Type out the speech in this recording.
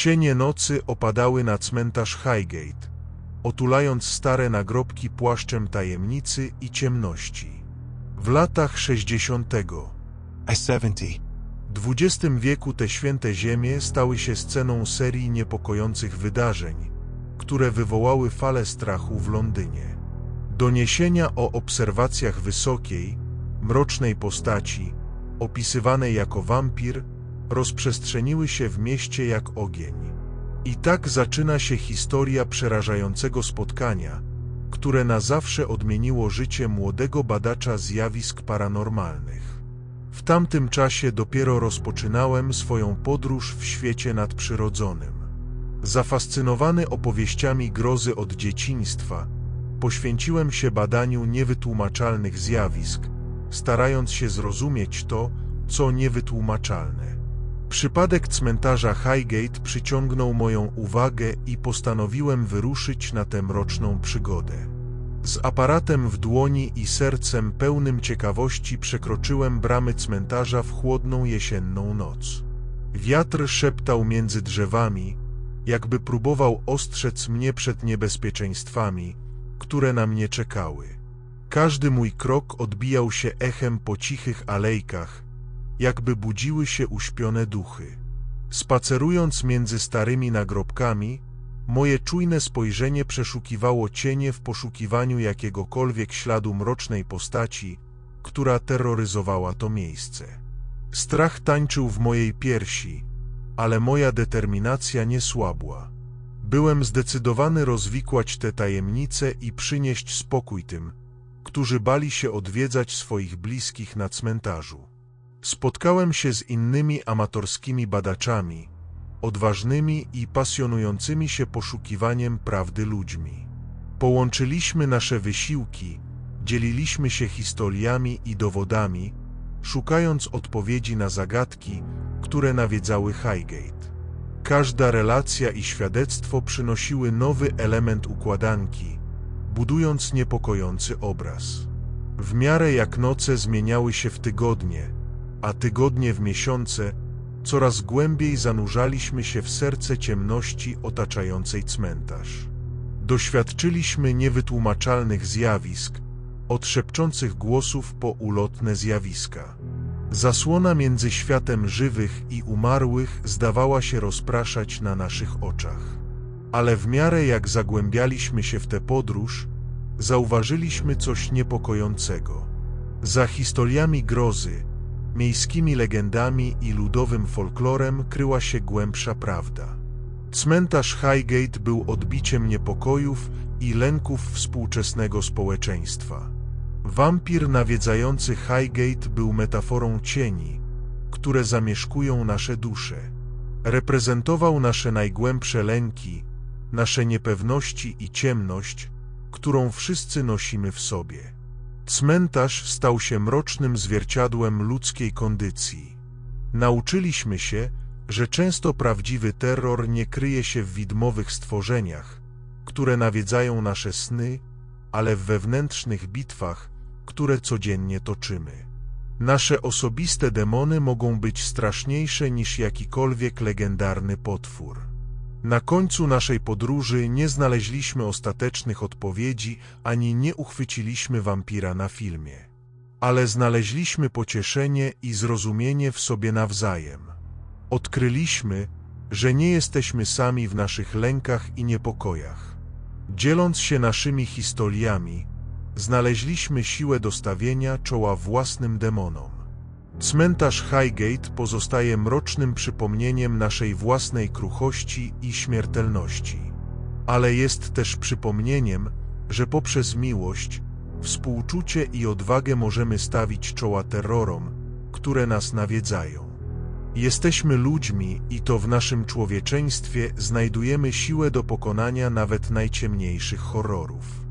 Cienie nocy opadały na cmentarz Highgate, otulając stare nagrobki płaszczem tajemnicy i ciemności. W latach 60. I 70. XX wieku te święte ziemie stały się sceną serii niepokojących wydarzeń, które wywołały falę strachu w Londynie. Doniesienia o obserwacjach wysokiej, mrocznej postaci, opisywanej jako wampir, rozprzestrzeniły się w mieście jak ogień. I tak zaczyna się historia przerażającego spotkania, które na zawsze odmieniło życie młodego badacza zjawisk paranormalnych. W tamtym czasie dopiero rozpoczynałem swoją podróż w świecie nadprzyrodzonym. Zafascynowany opowieściami grozy od dzieciństwa, poświęciłem się badaniu niewytłumaczalnych zjawisk, starając się zrozumieć to, co niewytłumaczalne. Przypadek cmentarza Highgate przyciągnął moją uwagę i postanowiłem wyruszyć na tę mroczną przygodę. Z aparatem w dłoni i sercem pełnym ciekawości przekroczyłem bramy cmentarza w chłodną jesienną noc. Wiatr szeptał między drzewami, jakby próbował ostrzec mnie przed niebezpieczeństwami, które na mnie czekały. Każdy mój krok odbijał się echem po cichych alejkach, jakby budziły się uśpione duchy. Spacerując między starymi nagrobkami, moje czujne spojrzenie przeszukiwało cienie w poszukiwaniu jakiegokolwiek śladu mrocznej postaci, która terroryzowała to miejsce. Strach tańczył w mojej piersi, ale moja determinacja nie słabła. Byłem zdecydowany rozwikłać te tajemnice i przynieść spokój tym, którzy bali się odwiedzać swoich bliskich na cmentarzu. Spotkałem się z innymi amatorskimi badaczami, odważnymi i pasjonującymi się poszukiwaniem prawdy ludźmi. Połączyliśmy nasze wysiłki, dzieliliśmy się historiami i dowodami, szukając odpowiedzi na zagadki, które nawiedzały Highgate. Każda relacja i świadectwo przynosiły nowy element układanki, budując niepokojący obraz. W miarę jak noce zmieniały się w tygodnie, a tygodnie w miesiące, coraz głębiej zanurzaliśmy się w serce ciemności otaczającej cmentarz. Doświadczyliśmy niewytłumaczalnych zjawisk, od szepczących głosów po ulotne zjawiska. Zasłona między światem żywych i umarłych zdawała się rozpraszać na naszych oczach. Ale w miarę jak zagłębialiśmy się w tę podróż, zauważyliśmy coś niepokojącego. Za historiami grozy, miejskimi legendami i ludowym folklorem kryła się głębsza prawda. Cmentarz Highgate był odbiciem niepokojów i lęków współczesnego społeczeństwa. Wampir nawiedzający Highgate był metaforą cieni, które zamieszkują nasze dusze. Reprezentował nasze najgłębsze lęki, nasze niepewności i ciemność, którą wszyscy nosimy w sobie. Cmentarz stał się mrocznym zwierciadłem ludzkiej kondycji. Nauczyliśmy się, że często prawdziwy terror nie kryje się w widmowych stworzeniach, które nawiedzają nasze sny, ale w wewnętrznych bitwach, które codziennie toczymy. Nasze osobiste demony mogą być straszniejsze niż jakikolwiek legendarny potwór. Na końcu naszej podróży nie znaleźliśmy ostatecznych odpowiedzi, ani nie uchwyciliśmy wampira na filmie. Ale znaleźliśmy pocieszenie i zrozumienie w sobie nawzajem. Odkryliśmy, że nie jesteśmy sami w naszych lękach i niepokojach. Dzieląc się naszymi historiami, znaleźliśmy siłę dostawienia czoła własnym demonom. Cmentarz Highgate pozostaje mrocznym przypomnieniem naszej własnej kruchości i śmiertelności. Ale jest też przypomnieniem, że poprzez miłość, współczucie i odwagę możemy stawić czoła terrorom, które nas nawiedzają. Jesteśmy ludźmi i to w naszym człowieczeństwie znajdujemy siłę do pokonania nawet najciemniejszych horrorów.